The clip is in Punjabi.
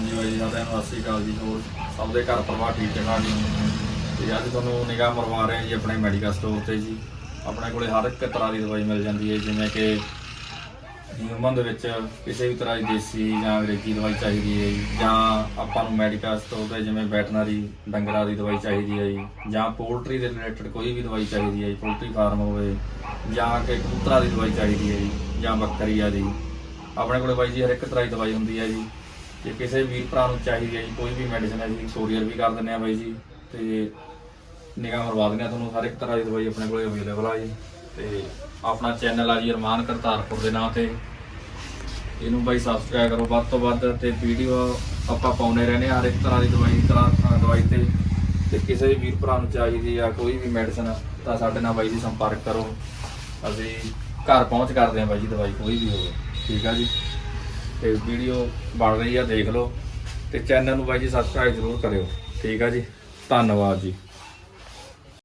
ਹਾਂਜੀ ਬਾਈ ਜੀ ਸਾਰਿਆਂ ਨੂੰ ਸਤਿ ਸ਼੍ਰੀ ਅਕਾਲ ਜੀ, ਹੋਰ ਸਭ ਦੇ ਘਰ ਪਰਿਵਾਰ ਠੀਕ ਠਾਕ ਜੀ? ਤੇ ਅੱਜ ਤੁਹਾਨੂੰ ਨਿਗਾਹ ਮਰਵਾ ਰਹੇ ਹਾਂ ਜੀ ਆਪਣੇ ਮੈਡੀਕਲ ਸਟੋਰ ਤੇ ਜੀ। ਆਪਣੇ ਕੋਲੇ ਹਰ ਇੱਕ ਤਰ੍ਹਾਂ ਦੀ ਦਵਾਈ ਮਿਲ ਜਾਂਦੀ ਹੈ, ਜਿਵੇਂ ਕਿ ਹਿਊਮਨ ਦੇ ਵਿੱਚ ਕਿਸੇ ਵੀ ਤਰ੍ਹਾਂ ਦੀ ਦੇਸੀ ਜਾਂ ਅੰਗਰੇਜ਼ੀ ਦਵਾਈ ਚਾਹੀਦੀ ਹੈ ਜੀ, ਜਾਂ ਆਪਾਂ ਨੂੰ ਮੈਡੀਕਲ ਸਟੋਰ ਤੇ ਜਿਵੇਂ ਵੈਟਰਨਰੀ ਡੰਗਰਾਂ ਦੀ ਦਵਾਈ ਚਾਹੀਦੀ ਹੈ ਜੀ, ਜਾਂ ਪੋਲਟਰੀ ਦੇ ਰਿਲੇਟਡ ਕੋਈ ਵੀ ਦਵਾਈ ਚਾਹੀਦੀ ਹੈ ਜੀ ਪੋਲਟਰੀ ਫਾਰਮ ਹੋਵੇ, ਜਾਂ ਕਿ ਕਬੂਤਰਾਂ ਦੀ ਦਵਾਈ ਚਾਹੀਦੀ ਹੈ ਜੀ, ਜਾਂ ਬੱਕਰੀਆਂ ਦੀ। ਆਪਣੇ ਕੋਲੇ ਬਾਈ ਜੀ ਹਰ ਇੱਕ ਤਰ੍ਹਾਂ ਦੀ ਦਵਾਈ ਹੁੰਦੀ ਹੈ ਜੀ। ਜੇ ਕਿਸੇ ਵੀਰ ਭਰਾ ਨੂੰ ਚਾਹੀਦੀ ਹੈ ਜੀ, ਕੋਈ ਵੀ ਮੈਡੀਸਨ ਹੈ ਜੀ ਕੋਰੀਅਰ ਵੀ ਕਰ ਦਿੰਦੇ ਆ ਬਾਈ ਜੀ, ਤੇ ਨਿਗਾਹ ਮਰਵਾ ਦਿੰਦੇ ਆ ਤੁਹਾਨੂੰ, ਹਰ ਇੱਕ ਤਰ੍ਹਾਂ ਦੀ ਦਵਾਈ ਆਪਣੇ ਕੋਲੇ ਅਵੇਲੇਬਲ ਆ ਜੀ, ਤੇ ਆਪਣਾ ਚੈਨਲ ਆ ਜੀ, ਅਰਮਾਨ ਕਰਤਾਰਪੁਰ ਦੇ ਨਾਂ ਤੇ। ਇਹਨੂੰ ਬਾਈ ਸਬਸਕ੍ਰਾਈਬ ਕਰੋ, ਵੱਧ ਤੋਂ ਵੱਧ, ਤੇ ਵੀਡੀਓ ਆਪਾਂ ਪਾਉਨੇ ਰਹਿੰਦੇ ਆ ਹਰ ਇੱਕ ਤਰ੍ਹਾਂ ਦੀ ਦਵਾਈ ਤਰ੍ਹਾਂ ਦਵਾਈ ਤੇ। ਤੇ ਕਿਸੇ ਵੀ ਵੀਰ ਭਰਾ ਨੂੰ ਚਾਹੀਦੀ ਆ ਕੋਈ ਵੀ ਮੈਡੀਸਨ ਤਾਂ ਸਾਡੇ ਨਾਲ ਬਾਈ ਜੀ ਸੰਪਰਕ ਕਰੋ। ਅਸੀਂ ਘਰ ਪਹੁੰਚ ਕਰਦੇ ਆ ਬਾਈ ਜੀ ਦਵਾਈ, ਕੋਈ ਵੀ ਹੋਵੇ। ਠੀਕ ਆ ਜੀ? ਤੇ ਵੀਡੀਓ ਬਣ ਰਹੀ ਆ, ਦੇਖ ਲਓ। ਤੇ ਚੈਨਲ ਨੂੰ ਬਾਈ ਜੀ ਸਬਸਕ੍ਰਾਈਬ ਜ਼ਰੂਰ ਕਰਿਓ। ਠੀਕ ਆ ਜੀ? ਧੰਨਵਾਦ ਜੀ।